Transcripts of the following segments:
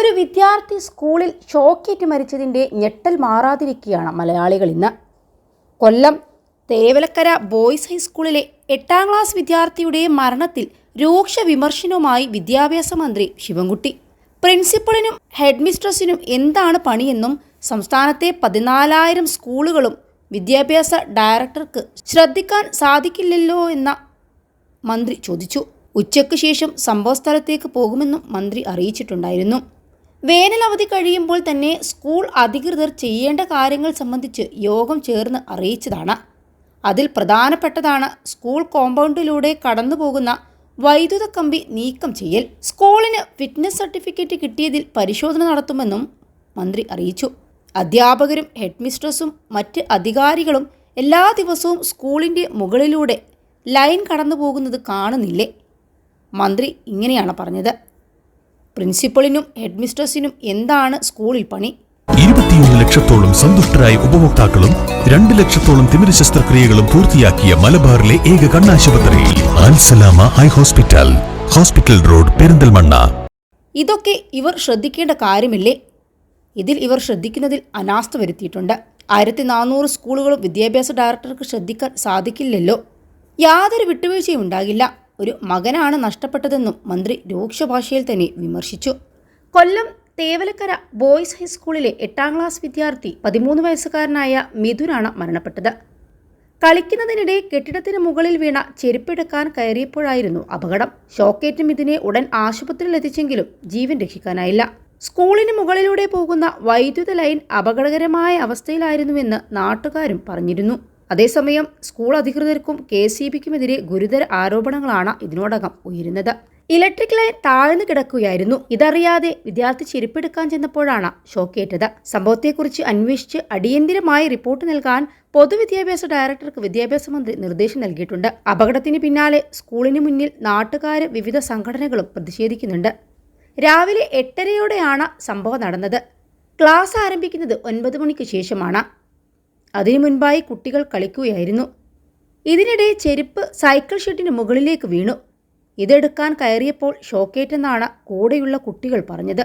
ഒരു വിദ്യാർത്ഥി സ്കൂളിൽ ഷോക്കേറ്റ് മരിച്ചതിന്റെ ഞെട്ടൽ മാറാതിരിക്കുകയാണ് മലയാളികൾ ഇന്ന്. കൊല്ലം തേവലക്കര ബോയ്സ് ഹൈസ്കൂളിലെ എട്ടാം ക്ലാസ് വിദ്യാർത്ഥിയുടെ മരണത്തിൽ രൂക്ഷ വിമർശനവുമായി വിദ്യാഭ്യാസ മന്ത്രി ശിവൻകുട്ടി. പ്രിൻസിപ്പളിനും ഹെഡ്മിസ്ട്രസിനും എന്താണ് പണിയെന്നും സംസ്ഥാനത്തെ പതിനാലായിരം സ്കൂളുകളും വിദ്യാഭ്യാസ ഡയറക്ടർക്ക് ശ്രദ്ധിക്കാൻ സാധിക്കില്ലല്ലോ എന്ന മന്ത്രി ചോദിച്ചു. ഉച്ചയ്ക്ക് ശേഷം സംഭവസ്ഥലത്തേക്ക് പോകുമെന്നും മന്ത്രി അറിയിച്ചിട്ടുണ്ടായിരുന്നു. വേനൽ അവധി കഴിയുമ്പോൾ തന്നെ സ്കൂൾ അധികൃതർ ചെയ്യേണ്ട കാര്യങ്ങൾ സംബന്ധിച്ച് യോഗം ചേർന്ന് അറിയിച്ചതാണ്. അതിൽ പ്രധാനപ്പെട്ടതാണ് സ്കൂൾ കോമ്പൗണ്ടിലൂടെ കടന്നുപോകുന്ന വൈദ്യുത കമ്പി നീക്കം ചെയ്യൽ. സ്കൂളിന് ഫിറ്റ്നസ് സർട്ടിഫിക്കറ്റ് കിട്ടിയതിൽ പരിശോധന നടത്തുമെന്നും മന്ത്രി അറിയിച്ചു. അധ്യാപകരും ഹെഡ് മിസ്ട്രസും മറ്റ് അധികാരികളും എല്ലാ ദിവസവും സ്കൂളിന്റെ മുകളിലൂടെ ലൈൻ കടന്നു പോകുന്നത് കാണുന്നില്ലേ? മന്ത്രി ഇങ്ങനെയാണ് പറഞ്ഞത്. പ്രിൻസിപ്പളിനും ഹെഡ്മിസ്ട്രസിനും എന്താണ് സ്കൂളിൽ പണി? ഇരുപത്തിയൊന്ന് ലക്ഷത്തോളം സന്തുഷ്ടരായ ഉപഭോക്താക്കളും രണ്ട് ലക്ഷത്തോളം തിമിര ശസ്ത്രക്രിയകളും പൂർത്തിയാക്കിയ മലബാറിലെ ഏക കണ്ണാശുപത്രി Al Salama high hospital hospital road Perinthalmanna. ഇതൊക്കെ ഇവർ ശ്രദ്ധിക്കേണ്ട കാര്യമില്ലേ? ഇതിൽ ഇവർ ശ്രദ്ധിക്കുന്നതിൽ അനാസ്ഥ വരുത്തിയിട്ടുണ്ട്. ആയിരത്തി നാനൂറ് സ്കൂളുകളും വിദ്യാഭ്യാസ ഡയറക്ടർക്ക് ശ്രദ്ധിക്കാൻ സാധിക്കില്ലല്ലോ. യാതൊരു വിട്ടുവീഴ്ചയും ഉണ്ടാകില്ല. ഒരു മകനാണ് നഷ്ടപ്പെട്ടതെന്നും മന്ത്രി രൂക്ഷ ഭാഷയിൽ തന്നെ വിമർശിച്ചു. കൊല്ലം തേവലക്കര ബോയ്സ് ഹൈസ്കൂളിലെ എട്ടാം ക്ലാസ് വിദ്യാർത്ഥി പതിമൂന്ന് വയസ്സുകാരനായ മിഥുനാണ് മരണപ്പെട്ടത്. കളിക്കുന്നതിനിടെ കെട്ടിടത്തിന് മുകളിൽ വീണ ചെരുപ്പെടുക്കാൻ കയറിയപ്പോഴായിരുന്നു അപകടം. ഷോക്കേറ്റ് മിഥുനെ ഉടൻ ആശുപത്രിയിൽ എത്തിച്ചെങ്കിലും ജീവൻ രക്ഷിക്കാനായില്ല. സ്കൂളിന് മുകളിലൂടെ പോകുന്ന വൈദ്യുത ലൈൻ അപകടകരമായ അവസ്ഥയിലായിരുന്നുവെന്ന് നാട്ടുകാരും പറഞ്ഞിരുന്നു. അതേസമയം സ്കൂൾ അധികൃതർക്കും കെ സി ബിക്കുമെതിരെ ഗുരുതര ആരോപണങ്ങളാണ് ഇതിനോടകം ഉയരുന്നത്. ഇലക്ട്രിക് ലൈൻ താഴ്ന്നു കിടക്കുകയായിരുന്നു. ഇതറിയാതെ വിദ്യാർത്ഥി ചെരുപ്പെടുക്കാൻ ചെന്നപ്പോഴാണ് ഷോക്കേറ്റത് സംഭവത്തെക്കുറിച്ച് അന്വേഷിച്ച് അടിയന്തിരമായി റിപ്പോർട്ട് നൽകാൻ പൊതുവിദ്യാഭ്യാസ ഡയറക്ടർക്ക് വിദ്യാഭ്യാസ മന്ത്രി നിർദ്ദേശം നൽകിയിട്ടുണ്ട്. അപകടത്തിന് പിന്നാലെ സ്കൂളിന് മുന്നിൽ നാട്ടുകാരും വിവിധ സംഘടനകളും പ്രതിഷേധിക്കുന്നുണ്ട്. രാവിലെ എട്ടരയോടെയാണ് സംഭവം നടന്നത്. ക്ലാസ് ആരംഭിക്കുന്നത് ഒൻപത് മണിക്ക് ശേഷമാണ്. അതിനു മുൻപായി കുട്ടികൾ കളിക്കുകയായിരുന്നു. ഇതിനിടെ ചെരുപ്പ് സൈക്കിൾ ഷെഡിന് മുകളിലേക്ക് വീണു. ഇതെടുക്കാൻ കയറിയപ്പോൾ ഷോക്കേറ്റെന്നാണ് കൂടെയുള്ള കുട്ടികൾ പറഞ്ഞത്.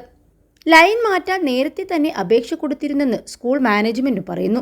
ലൈൻ മാറ്റാൻ നേരത്തെ തന്നെ അപേക്ഷ കൊടുത്തിരുന്നെന്ന് സ്കൂൾ മാനേജ്മെന്റ് പറയുന്നു.